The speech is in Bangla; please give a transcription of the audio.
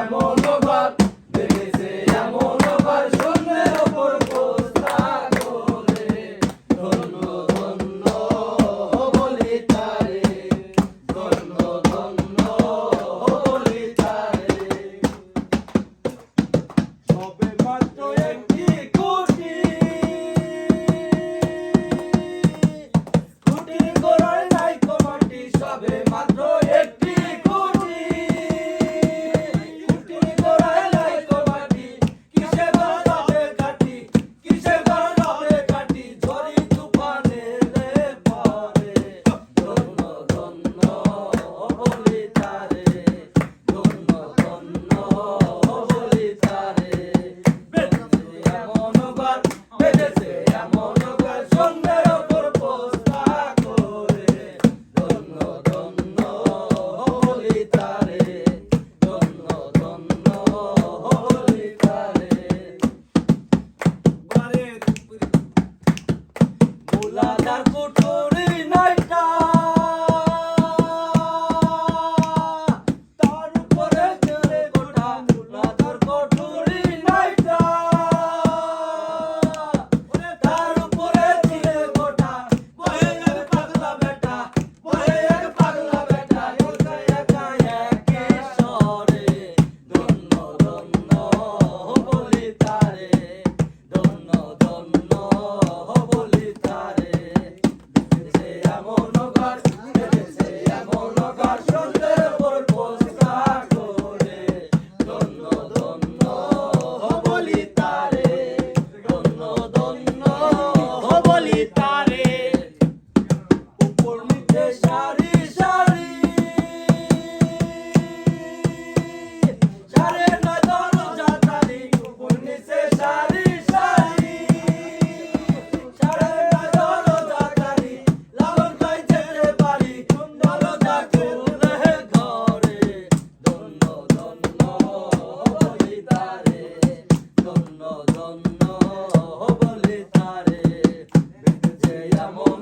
I'm amor. Mula dar cu torii n-ai dat ধন্য বলে তারে যে এমন